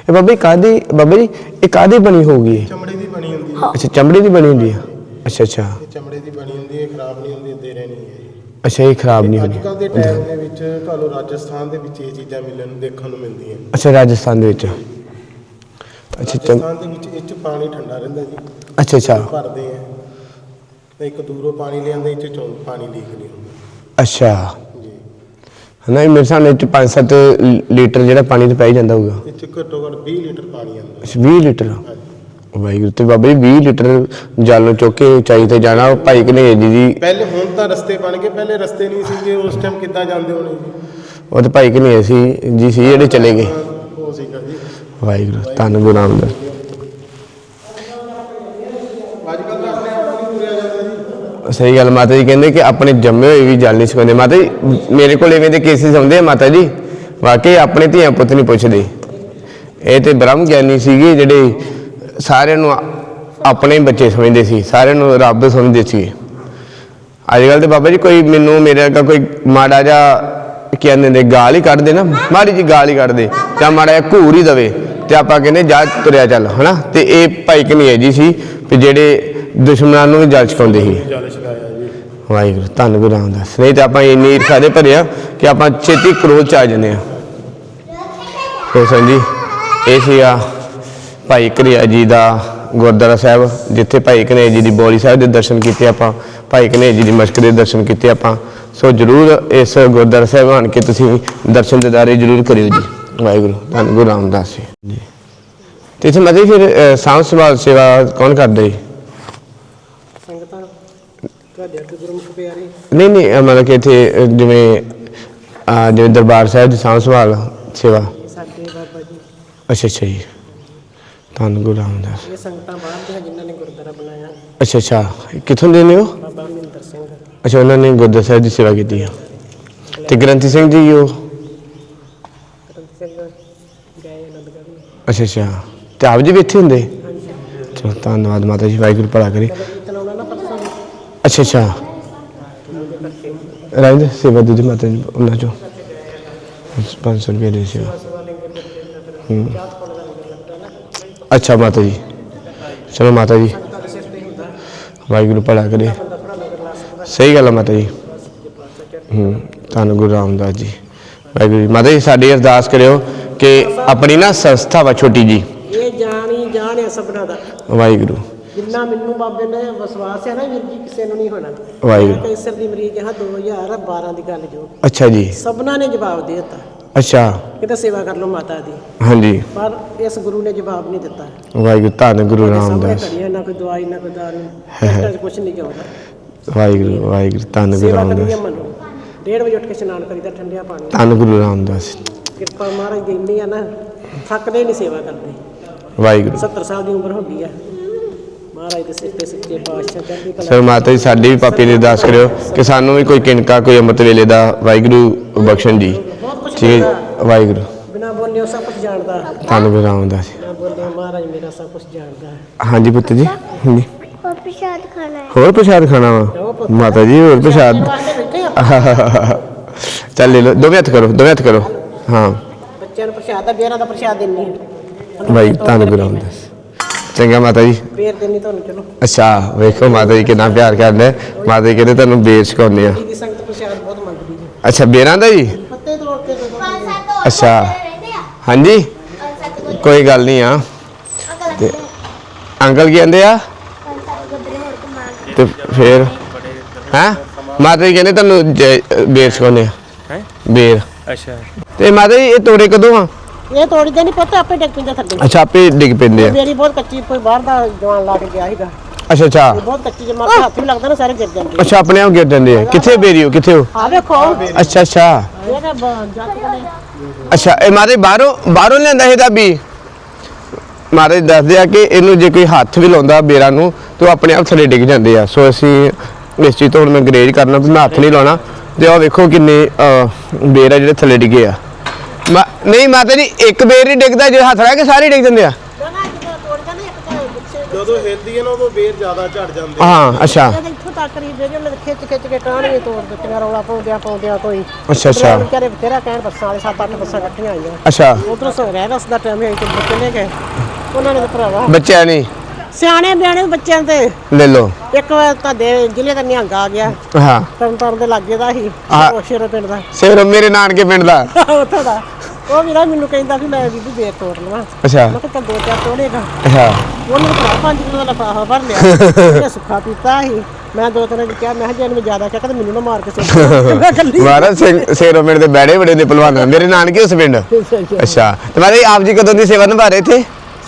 ਇਹ ਬਾਬਾ ਕਾਦੀ ਬਾਬਾ ਜੀ ਇਹ ਕਾਦੀ ਬਣੀ ਹੋਊਗੀ? ਚਮੜੀ ਦੀ ਬਣੀ ਹੁੰਦੀ ਹੈ। ਅੱਛਾ ਚਮੜੀ ਦੀ ਬਣੀ ਹੁੰਦੀ ਹੈ ਅੱਛਾ ਅੱਛਾ। ਇਹ ਚਮੜੇ ਦੀ ਬਣੀ ਹੁੰਦੀ ਹੈ ਖਰਾਬ ਨਹੀਂ ਹੁੰਦੀ ਦੇ ਰਹਿਣੀ ਹੈ ਅੱਛਾ ਇਹ ਖਰਾਬ ਨਹੀਂ ਅੱਜ ਹੁੰਦੀ। ਕੱਲ ਦੇ ਟਾਈਮ ਦੇ ਵਿੱਚ ਤੁਹਾਨੂੰ ਰਾਜਸਥਾਨ ਦੇ ਵਿੱਚ ਇਹ ਚੀਜ਼ਾਂ ਮਿਲਣ ਨੂੰ ਦੇਖਣ ਨੂੰ ਮਿਲਦੀਆਂ। ਅੱਛਾ ਰਾਜਸਥਾਨ ਦੇ ਵਿੱਚ। ਅੱਛਾ ਚਮ ਰਾਜਸਥਾਨ ਦੇ ਵਿੱਚ ਇਹ ਚ ਪਾਣੀ ਠੰਡਾ ਰਹਿੰਦਾ ਜੀ। ਅੱਛਾ ਅੱਛਾ। ਭਰਦੇ ਆ। ਤੇ ਇੱਕ ਦੂਰੋਂ ਪਾਣੀ ਲਿਆਂਦੇ ਇਹ ਚ ਚੋਂ ਪਾਣੀ ਲੀਕ ਨਹੀਂ ਹੁੰਦਾ। ਅੱਛਾ। ਜੀ। ਹਨਾ ਇਹ ਮੇਰੇ ਸਾਹਮਣੇ ਚ 5-7 ਲੀਟਰ ਜਿਹੜਾ ਪਾਣੀ ਤੇ ਪੈ ਹੀ ਜਾਂਦਾ ਹੋਊਗਾ। ਇਹ ਚ ਘੱਟੋ ਘੱਟ 20 ਲੀਟਰ ਪਾਣੀ ਆਉਂਦਾ। ਅੱਛਾ 20 ਲੀਟਰ? ਵਾਹਿਗੁਰੂ ਤੇ ਬਾਬਾ ਜੀ 20 ਲੀਟਰ ਜਲ ਨੂੰ ਚੁੱਕ ਕੇ ਉਚਾਈ ਤੇ ਜਾਣਾ ਉਹ ਭਾਈ ਕਨੇ ਜੀ ਦੀ ਪਹਿਲੇ ਹੁਣ ਤਾਂ ਰਸਤੇ ਬਣ ਗਏ ਪਹਿਲੇ ਰਸਤੇ ਨਹੀਂ ਸੀਗੇ ਉਸ ਟਾਈਮ ਕਿੱਦਾਂ ਜਾਂਦੇ ਹੋਣੇ ਜੀ? ਉਹ ਤੇ ਭਾਈ ਕਨੇ ਸੀ ਜੀ ਸੀ ਜਿਹੜੇ ਚਲੇ ਗਏ। ਉਹ ਸੀਗਾ ਜੀ। ਵਾਹਿਗੁਰੂ, ਧੰਨ ਗੁਰੂ ਰਾਮਦਾਸ ਸਹੀ ਗੱਲ ਮਾਤਾ ਜੀ ਕਹਿੰਦੇ ਕਿ ਆਪਣੇ ਜੰਮੇ ਹੋਏ ਵੀ ਜਲ ਨਹੀਂ ਸਿਖਾਉਂਦੇ ਮਾਤਾ ਜੀ, ਮੇਰੇ ਕੋਲ ਐਵੇਂ ਦੇ ਕੇਸਿਸ ਆਉਂਦੇ ਆ ਮਾਤਾ ਜੀ, ਵਾਕਈ ਆਪਣੇ ਧੀਆਂ ਪੁੱਤ ਨਹੀਂ ਪੁੱਛਦੇ। ਇਹ ਤੇ ਬ੍ਰਹਮ ਗਿਆਨੀ ਸੀਗੇ ਜਿਹੜੇ ਸਾਰਿਆਂ ਨੂੰ ਆਪਣੇ ਬੱਚੇ ਸਮਝਦੇ ਸੀ, ਸਾਰਿਆਂ ਨੂੰ ਰੱਬ ਸਮਝਦੇ ਸੀ ਅੱਜ ਕੱਲ ਤੇ ਬਾਬਾ ਜੀ ਕੋਈ ਮੈਨੂੰ, ਮੇਰੇ ਅੱਗਾ ਕੋਈ ਮਾੜਾ ਜਿਹਾ ਕੀ ਕਹਿੰਦੇ ਨੇ ਗਾਲ ਹੀ ਕੱਢ ਦੇ ਨਾ ਮਾੜੀ ਜੀ ਗਾਲ ਹੀ ਕੱਢ ਦੇ ਜਾਂ ਮਾੜਾ ਜਿਹਾ ਘੂਰ ਹੀ ਦਵੇ ਤੇ ਆਪਾਂ ਕਹਿੰਦੇ ਜਾ ਤੁਰਿਆ ਚੱਲ ਹਨਾ? ਤੇ ਇਹ ਭਾਈ ਕਨਈਆ ਜੀ ਸੀ ਵੀ ਜਿਹੜੇ ਦੁਸ਼ਮਣਾਂ ਨੂੰ ਵੀ ਜਲ ਚਕਾਉਂਦੇ ਸੀ। ਵਾਹਿਗੁਰੂ ਧੰਨ ਗੁਰੂ ਰਾਮਦਾਸ। ਨਹੀਂ ਤੇ ਆਪਾਂ ਇੰਨੀ ਈਰਖਾ ਦੇ ਭਰੇ ਆ ਕਿ ਆਪਾਂ ਛੇਤੀ ਕਰੋਧ ਚ ਆ ਜਾਂਦੇ ਆ ਹੁਸਨ ਜੀ ਇਹ ਸੀਗਾ ਭਾਈ ਕਨਈਆ ਜੀ ਦਾ ਗੁਰਦੁਆਰਾ ਸਾਹਿਬ ਜਿੱਥੇ ਭਾਈ ਕਨਈਆ ਜੀ ਦੀ ਬੋਲੀ ਸਾਹਿਬ ਦੇ ਦਰਸ਼ਨ ਕੀਤੇ ਆਪਾਂ ਭਾਈ ਕਨਈਆ ਜੀ ਦੀ ਮਸ਼ਕ ਦੇ ਦਰਸ਼ਨ ਕੀਤੇ ਆਪਾਂ। ਸੋ ਜਰੂਰ ਇਸ ਗੁਰਦੁਆਰਾ ਸਾਹਿਬ ਆਣ ਕੇ ਤੁਸੀਂ ਦਰਸ਼ਨ ਦਿਦਾਰੇ ਜਰੂਰ ਕਰਿਓ ਜੀ। ਵਾਹਿਗੁਰੂ ਧੰਨ ਗੁਰੂ ਰਾਮਦਾਸ ਜੀ। ਜੀ। ਤੇ ਇੱਥੇ ਮਤਲਬ ਫਿਰ ਸਾਂਭ ਸੰਭਾਲ ਸੇਵਾ ਕੌਣ ਕਰਦਾ ਜੀ? ਸੰਗਤਾਂ ਤੁਹਾਡੇ ਅੱਗੇ ਗੁਰਮੁਖ ਪਿਆਰੇ। ਨਹੀਂ ਨਹੀਂ ਮਤਲਬ ਕਿ ਇੱਥੇ ਜਿਵੇਂ ਜਿਵੇਂ ਦਰਬਾਰ ਸਾਹਿਬ ਦੀ ਸਾਂਭ ਸੰਭਾਲ ਸੇਵਾ। ਇਹ ਸਾਡੇ ਬਾਬਾ ਜੀ। ਅੱਛਾ ਅੱਛਾ ਜੀ। ਧੰਨ ਗੁਰੂ ਰਾਮਦਾਸ ਇਹ ਸੰਗਤਾਂ ਬਾਹਰ ਦੀਆਂ ਜਿਨ੍ਹਾਂ ਨੇ ਗੁਰਦੁਆਰਾ ਬਣਾਇਆ। ਅੱਛਾ ਅੱਛਾ। ਕਿੱਥੋਂ ਦੇ ਨੇ ਉਹ? ਬਾਬਾ ਮਹਿੰਦਰ ਸਿੰਘ। ਅੱਛਾ ਉਹਨਾਂ ਨੇ ਗੁਰਦੁਆਰਾ ਸਾਹਿਬ ਦੀ ਸੇਵਾ ਕੀਤੀ ਆ। ਤੇ ਗ੍ਰੰਥੀ ਸਿੰਘ ਜੀ ਉਹ? ਕਰਨ ਸਿੰਘ ਗਏ ਅਨੰਦਗੜ੍ਹ ਅੱਛਾ ਅੱਛਾ। ਤੇ ਆਪ ਜੀ ਵੀ ਇੱਥੇ ਹੁੰਦੇ? ਚਲੋ ਧੰਨਵਾਦ ਮਾਤਾ ਜੀ ਵਾਹਿਗੁਰੂ ਭਲਾ ਕਰੇ। ਨਾ ਪਰਸੋਂ ਅੱਛਾ ਅੱਛਾ। ਰਾਜ ਸੇਵਾ ਦੂਜੀ ਮਾਤਾ ਜੀ ਉਹਨਾਂ ਚੋਂ। 500 ਰੁਪਏ ਦੇ ਸੇਵਾ। ਹੂੰ। ਅੱਛਾ ਮਾਤਾ ਜੀ। ਚਲੋ ਮਾਤਾ ਜੀ। ਵਾਹਿਗੁਰੂ ਭਲਾ ਕਰੇ। ਸਹੀ ਗੱਲ ਹੈ ਮਾਤਾ ਜੀ। ਹੂੰ ਧੰਨ ਗੁਰੂ ਰਾਮਦਾਸ ਜੀ। ਵਾਹਿਗੁਰੂ ਜੀ ਮਾਤਾ ਜੀ ਸਾਡੀ ਅਰਦਾਸ ਕਰਿਓ ਕਿ ਆਪਣੀ ਨਾ ਸੰਸਥਾ ਵਾ ਛੋਟੀ ਜੀ। ਇਹ ਜਾਣੀ ਜਾਣਿਆ ਸਭਨਾ ਦਾ। ਵਾਹਿਗੁਰੂ। ਜਿੰਨਾ ਮੈਨੂੰ ਬਾਬੇ ਨੇ ਵਿਸ਼ਵਾਸ ਹੈ ਨਾ ਵੀਰ ਜੀ ਕਿਸੇ ਨੂੰ ਨਹੀਂ ਹੋਣਾ। ਵਾਹਿਗੁਰੂ। ਕੈਂਸਰ ਦੀ ਮਰੀਜ਼ ਹਾਂ 2012 ਦੀ ਗੱਲ ਜੋ। ਅੱਛਾ ਜੀ। ਸਭਨਾ ਨੇ ਜਵਾਬ ਦੇ ਦਿੱਤਾ। ਅੱਛਾ। ਕਿਤੇ ਸੇਵਾ ਕਰ ਲਓ ਮਾਤਾ ਦੀ। ਹਾਂਜੀ। ਪਰ ਇਸ ਗੁਰੂ ਨੇ ਜਵਾਬ ਨਹੀਂ ਦਿੱਤਾ। ਵਾਹਿਗੁਰੂ ਧੰਨ ਗੁਰੂ ਸਾਹਮਣੇ ਰਾਮਦਾਸ ਹੈ ਨਾ ਕੋਈ ਦਵਾਈ ਨਾ ਕੋਈ ਹੈ। ਡਾਕਟਰ ਚ ਕੁਝ ਨਹੀਂ ਚਾਹੁੰਦਾ। ਵਾਹਿਗੁਰੂ ਵਾਹਿਗੁਰੂ ਧੰਨ ਗੁਰੂ ਸੇਵਾ ਕਰਨੀ ਹੈ ਰਾਮਦਾਸ ਮਨੋਂ। ਡੇਢ ਵਜੇ ਉੱਠ ਕੇ ਇਸ਼ਨਾਨ ਕਰੀਦਾ ਠੰਡਿਆ ਪਾਣੀ। ਧੰਨ ਗੁਰੂ ਰਾਮਦਾਸ। ਕਿਰਪਾ ਮਹਾਰਾਜ ਦੀ ਇੰਨੀ ਆ ਨਾ ਥੱਕਦੇ ਨਹੀਂ ਸੇਵਾ ਕਰਦੇ। ਵਾਹਿਗੁਰੂ। 70 ਸਾਲ ਦੀ ਉਮਰ ਹੋ ਗਈ ਆ। ਮਹਾਰਾਜ ਦੇ ਸਿਰ ਤੇ ਸੱਚੇ ਪਾਤਸ਼ਾਹ ਚੜ੍ਹਦੀ ਕਲਾ ਸਰ ਮਾਤਾ ਜੀ ਸਾਡੀ ਵੀ ਪਾਪੀ ਦੀ ਅਰਦਾਸ ਕਰਿਓ ਕਿ ਸਾਨੂੰ ਵੀ ਕੋਈ ਕਿਣਕਾ ਕੋਈ ਅੰਮ੍ਰਿਤ ਵੇਲੇ ਦਾ ਵਾਹਿਗੁਰੂ ਬਖਸ਼ਣ ਜੀ। ਕੁਝ ਠੀਕ ਜੀ, ਵਾਹਿਗੁਰੂ। ਬਿਨਾ ਬੋਲਿਓ ਸਭ ਕੁਝ ਜਾਣਦਾ। ਤੁਹਾਨੂੰ ਬਰਾਮ ਦਾ ਜੀ। ਬਿਨਾ ਮਹਾਰਾਜ ਮੇਰਾ ਸਭ ਕੁਝ ਜਾਣਦਾ। ਹਾਂਜੀ ਪੁੱਤ ਜੀ ਹਾਂਜੀ। ਹੋਰ ਪ੍ਰਸ਼ਾਦ ਖਾਣਾ ਹੈ? ਹੋਰ ਪ੍ਰਸ਼ਾਦ ਖਾਣਾ ਵਾ? ਮਾਤਾ ਜੀ ਹੋਰ ਪ੍ਰਸ਼ਾਦ? ਚੱਲ ਲੈ ਲਓ ਦੋਵੇਂ ਹੱਥ ਕਰੋ ਦੋਵੇਂ ਹੱਥ ਕਰੋ। ਹਾਂ। ਬੱਚਿਆਂ ਨੂੰ ਪ੍ਰਸ਼ਾਦ ਦਾ ਬੇਰਾਂ ਦਾ ਪ੍ਰਸ਼ਾਦ ਦੇਣੀ ਹੈ। ਭਾਈ ਤੁਹਾਨੂੰ ਬਰਾਮ ਦਾ ਚੰਗਾ ਮਾਤਾ ਜੀ। ਬੇਰ ਦੇਣੀ ਤੁਹਾਨੂੰ ਚਲੋ। ਅੱਛਾ ਵੇਖੋ ਮਾਤਾ ਜੀ ਕਿੰਨਾ ਪਿਆਰ ਕਰਦੇ ਮਾਤਾ ਜੀ ਕਹਿੰਦੇ ਤੁਹਾਨੂੰ ਬੇਰ ਛਕਾਉਂਦੇ ਆ। ਅੱਛਾ ਬੇਰਾਂ ਦਾ ਜੀ? ਅੱਛਾ। ਹਾਂਜੀ? ਕੋਈ ਗੱਲ ਨਹੀਂ ਆ। ਤੇ ਅੰਕਲ ਕੀ ਕਹਿੰਦੇ ਆ? ਤੇ ਫਿਰ? ਹੈ? ਮਾਤਾ ਜੀ ਕਹਿੰਦੇ ਤੁਹਾਨੂੰ ਜ- ਬੇਰ ਸਿਖਾਉਂਦੇ ਆ। ਹੈ? ਬੇਰ। ਅੱਛਾ। ਤੇ ਮਾਤਾ ਜੀ ਇਹ ਤੋੜੇ ਕਦੋਂ ਆ? ਇਹ ਤੋੜਦੇ ਨਹੀਂ ਪੁੱਤ ਆਪੇ ਡਿੱਗ ਪੈਂਦਾ ਥੱਲੇ। ਅੱਛਾ ਆਪੇ ਡਿੱਗ ਪੈਂਦੇ ਆ। ਮੇਰੀ ਬਹੁਤ ਕੱਚੀ ਕੋਈ ਬਾਹਰ ਦਾ ਜਵਾਨ ਲਾ ਕੇ ਗਿਆ ਸੀਗਾ। ਅੱਛਾ ਅੱਛਾ। ਬਹੁਤ ਕੱਚੀ ਜੇ ਮਾਰੇ ਹੱਥ ਵੀ ਲੱਗਦਾ ਨਾ ਸਾਰੇ ਗਿਰ ਜਾਂਦੇ ਅੱਛਾ ਆਪਣੇ ਆਪ ਗਿਰ ਜਾਂਦੇ ਆ। ਕਿੱਥੇ ਬੇਰੀ ਹੋ? ਕਿੱਥੇ ਹੋ? ਆ ਵੇਖੋ। ਅੱਛਾ ਅੱਛਾ। ਇਹ ਤਾਂ ਬ- ਜੱਟ ਅੱਛਾ, ਇਹ ਮਾਰੇ ਬਾਹਰੋਂ ਬਾਹਰੋਂ ਲਿਆਂਦਾ ਇਹਦਾ ਦਾਬੀ? ਮਾਰੇ ਦੱਸਦੇ ਆ ਕਿ ਇਹਨੂੰ ਜੇ ਕੋਈ ਹੱਥ ਵੀ ਲਾਉਂਦਾ ਬੇਰਾਂ ਨੂੰ, ਤਾਂ ਉਹ ਆਪਣੇ ਆਪ ਥੱਲੇ ਡਿੱਗ ਜਾਂਦੇ ਆ। ਸੋ ਅਸੀਂ ਇਸ ਚੀਜ਼ ਤੋਂ ਹੁਣ ਮੈਂ ਗਰੇਜ ਕਰਨਾ, ਵੀ ਹੱਥ ਨਹੀਂ ਲਾਉਣਾ। ਤੇ ਉਹ ਵੇਖੋ ਕਿੰਨੇ ਬੇਰ ਆ ਜਿਹੜੇ ਥੱਲੇ ਡਿੱਗੇ ਆ। ਮਾ- ਨਹੀਂ, ਮਾਤਾ ਜੀ, ਇੱਕ ਬੇਰ ਹੀ ਡਿੱਗਦਾ, ਜੇ ਹੱਥ ਲਾ ਕੇ ਸਾਰੇ ਡਿੱਗ ਜਾਂਦੇ ਆ। ਜਦੋਂ ਹਿੱਲਦੀ ਹੈ ਨਾ ਉਦੋਂ ਬੇਰ ਜ਼ਿਆਦਾ ਝੜ ਜਾਂਦੇ ਹਾਂ ਅੱਛਾ। ਇਹ ਇੱਥੋਂ ਤੱਕ ਰੀ ਦੇ ਉਹਨੇ ਖਿੱਚ ਖਿੱਚ ਕੇ ਟਾਹਣੀਆਂ ਤੋੜ ਦਿੱਤੀਆਂ ਰੌਲਾ ਪਾਉਂਦਿਆਂ ਪਾਉਂਦਿਆਂ ਕੋਈ। ਅੱਛਾ ਅੱਛਾ। ਵਿਚਾਰੇ ਬਥੇਰਾ ਕਹਿਣ ਬੱਸਾਂ ਵਾਲੇ ਸੱਤ ਅੱਠ ਬੱਸਾਂ ਇਕੱਠੀਆਂ ਆਈਆਂ। ਅੱਛਾ। ਉਧਰੋਂ ਸੋ ਰਹਿ ਰਸ ਦਾ ਟਾਈਮ ਹੈ ਤੇ ਚਲੇ ਗਏ? ਉਹਨਾਂ ਨੇ ਤਾਂ ਭਰਾਵਾ। ਬੱਚਿਆਂ ਨਹੀਂ ਸਿਆਣੇ ਬਿਆਣੇ ਬੱਚਿਆਂ ਤੇ ਲੈ ਲਓ। ਇੱਕ ਵਾਰ ਤੁਹਾਡੇ ਜ਼ਿਲ੍ਹੇ ਦਾ ਨਿਹੰਗ ਆ ਗਿਆ। ਹਾਂ। ਤਰਨਤਾਰਨ ਦੇ ਲਾਗੇ ਦਾ ਸੀ ਹਾਂ। ਉਹ ਸ਼ੇਰੋ ਪਿੰਡ ਦਾ। ਸਿਰ ਮੇਰੇ ਨਾਨਕੇ ਪਿੰਡ ਦਾ। ਉੱਥੋਂ ਦਾ। ਉਹ ਵੀਰਾ ਮੈਨੂੰ ਕਹਿੰਦਾ ਕਿ ਮੈਂ ਬੀਬੀ ਬੇਰ ਤੋੜ ਲਵਾਂ। ਅੱਛਾ। ਮੈਂ ਕਿਹਾ ਚੱਲ ਦੋ ਚਾਰ ਤੋੜੇਗਾ। ਅੱਛਾ। ਉਹਨੇ ਤਾਂ ਪੰਜ ਕਿਲੋ ਦਾ ਲਫਾਫਾ ਭਰ ਲਿਆ। ਇਹ ਸੁੱਖਾ ਪੀਤਾ ਸੀ। ਮੈਂ ਦੋ ਤਿੰਨ ਕਿਹਾ ਮੈਂ ਜੇ ਇਹਨੂੰ ਜ਼ਿਆਦਾ ਕਿਹਾ ਤਾਂ ਮੈਨੂੰ ਨਾ ਮਾਰ ਕੇ ਸੁੱਟ ਮੈਂ ਕੱਲੀ ਮਹਾਰਾਜ ਸਿੰਘ ਸੇਰੋ ਪਿੰਡ ਦੇ ਬੜੇ ਬੜੇ ਦੇ ਪਹਿਲਵਾਨ। ਮੇਰੇ ਨਾਨਕੇ ਉਸ ਪਿੰਡ। ਅੱਛਾ ਤੇ ਮਾਰੇ ਆਪ ਜੀ ਕਦੋਂ ਦੀ ਸੇਵਾ ਨਿਭਾ ਰਹੇ ਇੱਥੇ?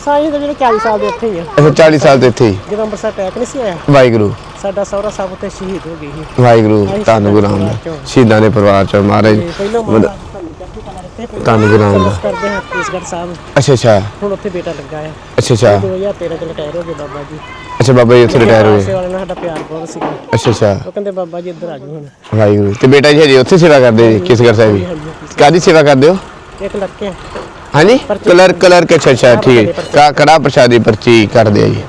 ਸਾਈਂ ਦੇ ਜਿਹੜੇ 40 ਸਾਲ ਦੇ ਉੱਥੇ ਹੀ ਆ। ਅੱਛਾ 40 ਸਾਲ ਦੇ ਇੱਥੇ ਹੀ। ਜਦੋਂ ਅੰਮ੍ਰਿਤਸਰ ਅਟੈਕ ਨਹੀਂ ਸੀ ਆਇਆ ਵਾਹਿਗੁਰੂ। ਸਾਡਾ ਸਹੁਰਾ ਸਾਹਿਬ ਉੱਥੇ ਸ਼ਹੀਦ ਹੋ ਗਈ ਸੀ। ਵਾਹਿਗੁਰੂ ਧੰਨ ਗੁਰੂ ਰਾਮਦਾਸ ਸ਼ਹੀਦਾਂ ਦੇ ਪਰਿਵਾਰ ਚ ਮਹਾਰਾਜ ਤੇ ਪਹਿਲਾਂ ਮਹਾਰਾਜ ਸਾਨੂੰ ਚੜ੍ਹਦੀ ਕਲਾ ਦਿੱਤੇ ਧੰਨ ਗੁਰੂ ਰਾਮਦਾਸ ਸਰਵਿਸ ਕਰਦੇ ਹਾਂ ਕੇਸਗੜ੍ਹ ਸਾਹਿਬ। ਅੱਛਾ ਅੱਛਾ। ਹੁਣ ਉੱਥੇ ਬੇਟਾ ਲੱਗਾ ਆ। ਅੱਛਾ ਅੱਛਾ। 2013 ਚ ਰਿਟਾਇਰ ਹੋ ਗਏ ਬਾਬਾ ਜੀ। ਅੱਛਾ ਬਾਬਾ ਜੀ ਉੱਥੇ ਰਿਟਾਇਰ ਹੋਏ ਆਸੇ ਵਾਲੇ ਨਾਲ ਸਾਡਾ ਪਿਆਰ ਬਹੁਤ ਸੀਗਾ। ਅੱਛਾ ਅੱਛਾ। ਉਹ ਕਹਿੰਦੇ ਬਾਬਾ ਜੀ ਇੱਧਰ ਆ ਜਾਓ ਹੁਣ। ਵਾਹਿਗੁਰੂ। ਤੇ ਬੇਟਾ ਜੀ ਹਜੇ ਉੱਥੇ ਸੇਵਾ ਕਰਦੇ ਜੀ ਕਿਸ ਘਰ ਸਾਹਿਬ ਜੀ ਕਾਦੀ ਸੇਵਾ ਕਰਦੇ ਹੋ? ਇੱਕ ਲੜਕੇ ਹਾਂਜੀ? ਕਲਰ ਕਲਰ ਕੇ ਅੱਛਾ ਅੱਛਾ ਠੀਕ ਹੈ। ਕਾ ਕੜਾ ਪ੍ਰਸ਼ਾਦੀ ਪਰਚੀ ਕਰਦੇ ਆ ਜੀ।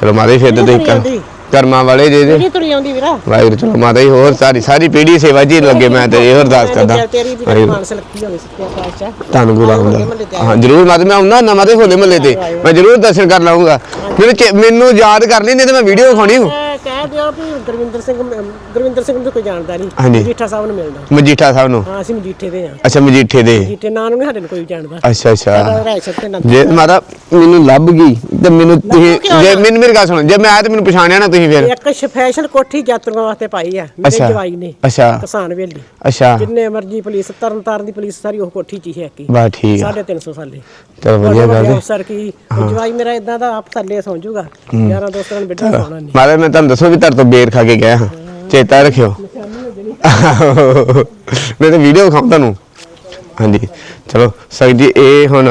ਚਲੋ ਜੀ ਫਿਰ ਤਾਂ ਤੁਸੀਂ ਕਰ- ਕਰਮਾਂ ਵਾਲੇ ਜੇ ਜੇ ਕਿਹੜੀ ਤੁਰੀ ਆਉਂਦੀ ਵੀਰਾ? ਵਾਹਿਗੁਰੂ ਚਲੋ ਮਾਤਾ ਜੀ ਹੋਰ ਸਾਰੀ ਸਾਰੀ ਪੀੜ੍ਹੀ ਸੇਵਾ ਜੀ ਲੱਗੇ ਮੈਂ ਤੇ ਇਹ ਅਰਦਾਸ ਕਰਦਾ। ਤੇਰੀ ਵੀ ਵਾਹਿਗੁਰੂ। ਮਾਨਸ ਲੱਗੀ ਸੱਚਿਆ ਪਾਤਸ਼ਾਹ ਧੰਨ ਗੁਰੂ ਰਾਮਦਾਸ ਹਾਂ ਜਰੂਰ ਮਾਤਾ ਮੈਂ ਆਉਣਾ ਨਾ ਮਾਤਾ ਹੋਲੇ ਮਹੱਲੇ ਤੇ। ਮੈਂ ਜਰੂਰ ਦਰਸ਼ਨ ਕਰ ਲਾਉਂਗਾ ਮੈਨੂੰ ਮੈਨੂੰ ਯਾਦ ਕਰ ਲਈ ਨਹੀਂ ਤੇ ਮੈਂ ਵੀਡੀਓ ਵਿਖਾਉਣੀ ਹੂੰ ਕਹਿ ਦਿਓ ਵੀ ਗੁਰਵਿੰਦਰ ਸਿੰਘ ਮ- ਗੁਰਵਿੰਦਰ ਸਿੰਘ ਨੂੰ ਕੋਈ ਜਾਣਦਾ ਨਹੀਂ। ਹਾਂਜੀ। ਜੀਠਾ ਸਾਹਿਬ ਨੂੰ ਮਿਲਦਾ। ਮਜੀਠਾ ਸਾਹਿਬ ਨੂੰ? ਹਾਂ ਅਸੀਂ ਮਜੀਠੇ ਦੇ ਆ ਅੱਛਾ ਮਜੀਠੇ ਦੇ। ਜੀਠੇ ਨਾਂ ਨੂੰ ਨਹੀਂ ਸਾਡੇ ਨੂੰ ਕੋਈ ਜਾਣਦਾ। ਅੱਛਾ ਅੱਛਾ। ਰਾਇ ਤੇ ਨਾ ਜੇ ਮਾਤਾ ਮੈਨੂੰ ਲੱਭ ਗਈ ਤੇ ਮੈਨੂੰ ਤੁਸੀਂ ਕਿਉਂ ਜੇ ਨਾ? ਮੈਨੂੰ ਮੇਰੀ ਗੱਲ ਸੁਣੋ ਜੇ ਮੈਂ ਆਇਆ ਤੇ ਮੈਨੂੰ ਪਛਾਣਿਆ ਨਾ ਤੁਸੀਂ ਫਿਰ। ਇੱਕ ਸਪੈਸ਼ਲ ਕੋਠੀ ਯਾਤਰੂਆਂ ਵਾਸਤੇ ਪਾਈ ਆ। ਮੇਰੇ ਅੱਛਾ। ਜਵਾਈ ਨੇ ਅੱਛਾ। ਕਿਸਾਨ ਵੇਲੀ। ਅੱਛਾ। ਜਿੰਨੇ ਮਰਜ਼ੀ ਪੁਲਿਸ ਤਰਨ ਤਾਰਨ ਦੀ ਪੁਲਿਸ ਸਾਰੀ ਉਹ ਕੋਠੀ ਚ ਹੀ ਹੈ ਕੀ ਬਾ ਠੀਕ ਆ। 350 ਸਾਲੇ। ਚਲੋ ਵਧੀਆ ਗੱਲ ਹੈ। ਅਫਸਰ ਕੀ? ਉਹ ਜਵਾਈ ਮੇਰਾ ਇਦਾਂ ਦਾ ਆਪ ਥੱਲੇ ਸੌਂ ਜਾਊਗਾ ਯਾਰਾਂ ਦੋਸਤਾਂ ਨੂੰ ਬਿੱਡਾ ਸੌਣਾ ਨਹੀਂ। ਮਾਤਾ ਮੈਂ ਤੁਹਾਨੂੰ ਦੱਸੋ ਵੀ ਤੁਹਾਡੇ ਤੋਂ ਬੇਰ ਖਾ ਕੇ ਗਿਆ ਹਾਂ। ਚੇਤਾ ਰੱਖਿਓ। ਮੈਂ ਤਾਂ ਵੀਡੀਓ ਵਿਖਾਉਂ ਤੁਹਾਨੂੰ। ਹਾਂਜੀ। ਚਲੋ, ਸਰ ਜੀ, ਇਹ ਹੁਣ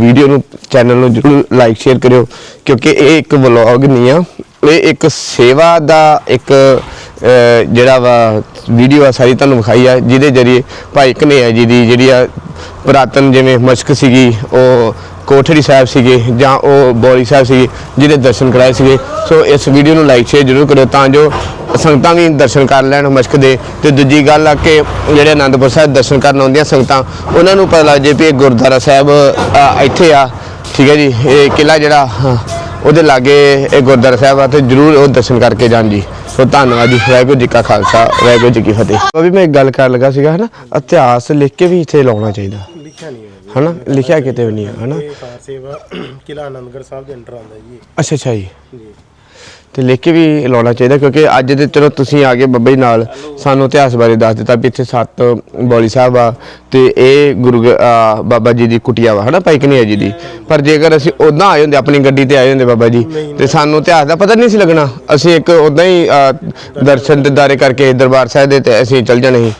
ਵੀਡੀਓ ਨੂੰ ਚੈਨਲ ਨੂੰ ਜਰੂਰ ਲਾਈਕ ਸ਼ੇਅਰ ਕਰਿਓ। ਕਿਉਂਕਿ ਇਹ ਇੱਕ ਵਲੌਗ ਨਹੀਂ ਆ। ਇਹ ਇੱਕ ਸੇਵਾ ਦਾ ਇੱਕ ਜਿਹੜਾ ਵਾ ਵੀਡੀਓ ਆ, ਸਾਰੀ ਤੁਹਾਨੂੰ ਵਿਖਾਈ ਆ। ਜਿਹਦੇ ਜਰੀਏ ਭਾਈ ਕਨੇਆ ਜੀ ਦੀ ਜਿਹੜੀ ਆ ਪੁਰਾਤਨ ਜਿਵੇਂ ਮਸ਼ਕ ਸੀਗੀ, ਉਹ ਕੋਠੜੀ ਸਾਹਿਬ ਸੀਗੇ ਜਾਂ ਉਹ ਬੋਲੀ ਸਾਹਿਬ ਸੀਗੇ ਜਿਹਦੇ ਦਰਸ਼ਨ ਕਰਾਏ ਸੀਗੇ। ਸੋ ਇਸ ਵੀਡੀਓ ਨੂੰ ਲਾਈਕ ਸ਼ੇਅਰ ਜਰੂਰ ਕਰਿਓ ਤਾਂ ਜੋ ਸੰਗਤਾਂ ਵੀ ਦਰਸ਼ਨ ਕਰ ਲੈਣ ਮਸ਼ਕ ਦੇ। ਤੇ ਦੂਜੀ ਗੱਲ ਆ ਕਿ ਜਿਹੜੇ ਆਨੰਦਪੁਰ ਸਾਹਿਬ ਦਰਸ਼ਨ ਕਰਨ ਆਉਂਦੀਆਂ ਸੰਗਤਾਂ ਉਹਨਾਂ ਨੂੰ ਪਤਾ ਲੱਗ ਜੇ ਵੀ ਇਹ ਗੁਰਦੁਆਰਾ ਸਾਹਿਬ ਇੱਥੇ ਆ। ਠੀਕ ਹੈ ਜੀ ਇਹ ਕਿਲਾ ਜਿਹੜਾ ਹਾਂ, ਉਹਦੇ ਲਾਗੇ ਇਹ ਗੁਰਦੁਆਰਾ ਸਾਹਿਬ ਆ ਤੇ ਜਰੂਰ ਉਹ ਦਰਸ਼ਨ ਕਰਕੇ ਜਾਣ ਜੀ। ਸੋ ਧੰਨਵਾਦ ਜੀ ਵਾਹਿਗੁਰੂ ਜੀ ਕਾ ਖਾਲਸਾ ਵਾਹਿਗੁਰੂ ਜੀ ਕੀ ਫਤਿਹ। ਉਹ ਵੀ ਮੈਂ ਇੱਕ ਗੱਲ ਕਰਨ ਲੱਗਾ ਸੀਗਾ ਹਨਾ? ਇਤਿਹਾਸ ਲਿਖ ਕੇ ਵੀ ਇੱਥੇ ਲਾਉਣਾ ਚਾਹੀਦਾ। ਲਿਖਿਆ ਨਹੀਂ ਹੋਇਆ ਹਨਾ? ਲਿਖਿਆ ਕਿਤੇ ਵੀ ਨਹੀਂ ਹੈ ਹਨਾ? ਇਹ ਕਾਰ ਸੇਵਾ *clears throat* ਕਿਲਾ ਆਨੰਦਗੜ੍ਹ ਸਾਹਿਬ ਦੇ ਅੰਡਰ ਆਉਂਦਾ ਜੀ ਅੱਛਾ ਅੱਛਾ ਜੀ। ਜੀ। ਤੇ ਲਿਖ ਕੇ ਵੀ ਲਾਉਣਾ ਚਾਹੀਦਾ ਕਿਉਂਕਿ ਅੱਜ ਦੇ ਚਲੋ ਤੁਸੀਂ ਆ ਗਏ ਬੱਬਾ ਨਾਲ ਸਾਨੂੰ ਇਤਿਹਾਸ ਬਾਰੇ ਦੱਸ ਦਿੱਤਾ ਵੀ ਇੱਥੇ ਸੱਤ ਬੌਲੀ ਸਾਹਿਬ ਆ ਤੇ ਇਹ ਗੁਰੂ ਗ- ਆ, ਬਾਬਾ ਜੀ ਦੀ ਕੁਟੀਆ ਵਾ ਹਨਾ ਭਾਈ ਕਨਈਆ ਜੀ ਦੀ? ਪਰ ਜੇਕਰ ਅਸੀਂ ਉਦਾਂ ਆਏ ਹੁੰਦੇ ਆਪਣੀ ਗੱਡੀ ਤੇ ਆਏ ਹੁੰਦੇ ਬਾਬਾ ਜੀ ਤੇ ਸਾਨੂੰ ਇਤਿਹਾਸ ਦਾ ਪਤਾ ਨਹੀਂ ਸੀ ਲੱਗਣਾ। ਅਸੀਂ ਇੱਕ ਉਦਾਂ ਹੀ ਆ, ਦਰਸ਼ਨ ਦਿਦਾਰੇ ਕਰਕੇ ਦਰਬਾਰ ਸਾਹਿਬ ਦੇ ਤੇ ਅਸੀਂ ਚੱਲ ਜਾਣੇ ਸੀ।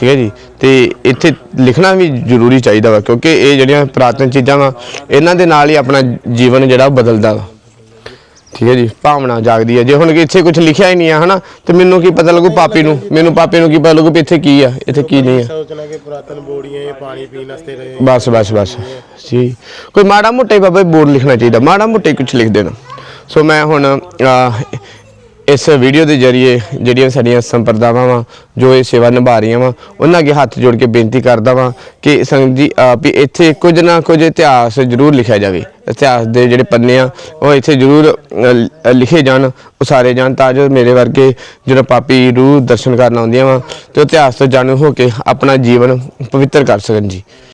ਠੀਕ ਹੈ ਜੀ? ਤੇ ਇੱਥੇ ਲਿਖਣਾ ਵੀ ਜ਼ਰੂਰੀ ਚਾਹੀਦਾ ਵਾ ਕਿਉਂਕਿ ਇਹ ਜਿਹੜੀਆਂ ਪੁਰਾਤਨ ਚੀਜ਼ਾਂ ਵਾ ਇਹਨਾਂ ਦੇ ਨਾਲ ਹੀ ਆਪਣਾ ਜੀਵਨ ਜਿਹੜਾ ਬਦਲਦਾ ਵਾ। ਠੀਕ ਹੈ ਜੀ? ਭਾਵਨਾ ਜਾਗਦੀ ਹੈ। ਜੇ ਹੁਣ ਕਿ ਇੱਥੇ ਕੁਝ ਲਿਖਿਆ ਹੀ ਨਹੀਂ ਆ ਹਨਾ? ਤੇ ਮੈਨੂੰ ਕੀ ਪਤਾ ਲੱਗੂ ਪਾਪੀ ਨੂੰ? ਮੈਨੂੰ ਪਾਪੇ ਨੂੰ ਕੀ ਪਤਾ ਲੱਗੂ ਵੀ ਇੱਥੇ ਕੀ ਆ ਇੱਥੇ ਕੀ ਨਹੀਂ ਆ। ਸੋਚਣਾ ਕਿ ਪੁਰਾਤਨ ਬੋੜੀਆਂ ਇਹ ਪਾਣੀ ਪੀਣ ਵਾਸਤੇ ਰਹੇ ਬਸ ਬਸ ਬਸ। ਜੀ। ਕੋਈ ਮਾੜਾ ਮੋਟਾ ਬਾਬਾ ਬੋਰਡ ਲਿਖਣਾ ਚਾਹੀਦਾ ਮਾੜਾ ਮੋਟੇ ਹੀ ਕੁਝ ਲਿਖ ਦੇਣਾ। ਸੋ ਮੈਂ ਹੁਣ ਅਹ, ਇਸ ਵੀਡੀਓ ਦੇ ਜ਼ਰੀਏ ਜਿਹੜੀਆਂ ਸਾਡੀਆਂ ਸੰਪਰਦਾਵਾਂ ਵਾ, ਜੋ ਇਹ ਸੇਵਾ ਨਿਭਾ ਰਹੀਆਂ ਵਾ, ਉਹਨਾਂ ਅੱਗੇ ਹੱਥ ਜੋੜ ਕੇ ਬੇਨਤੀ ਕਰਦਾ ਵਾਂ ਕਿ ਸੰਗਤ ਜੀ ਵੀ ਇੱਥੇ ਕੁਝ ਨਾ ਕੁਝ ਇਤਿਹਾਸ ਜ਼ਰੂਰ ਲਿਖਿਆ ਜਾਵੇ। ਇਤਿਹਾਸ ਦੇ ਜਿਹੜੇ ਪੰਨੇ ਆ, ਉਹ ਇੱਥੇ ਜ਼ਰੂਰ ਲਿਖੇ ਜਾਣ, ਉਸਾਰੇ ਜਾਣ, ਤਾਂ ਜੋ ਮੇਰੇ ਵਰਗੇ ਜਿਹੜਾ ਪਾਪੀ ਰੂਹ ਦਰਸ਼ਨ ਕਰਨ ਆਉਂਦੀਆਂ ਵਾ, ਤੇ ਇਤਿਹਾਸ ਤੋਂ ਜਾਣੂ ਹੋ ਕੇ ਆਪਣਾ ਜੀਵਨ ਪਵਿੱਤਰ ਕਰ ਸਕਣ ਜੀ।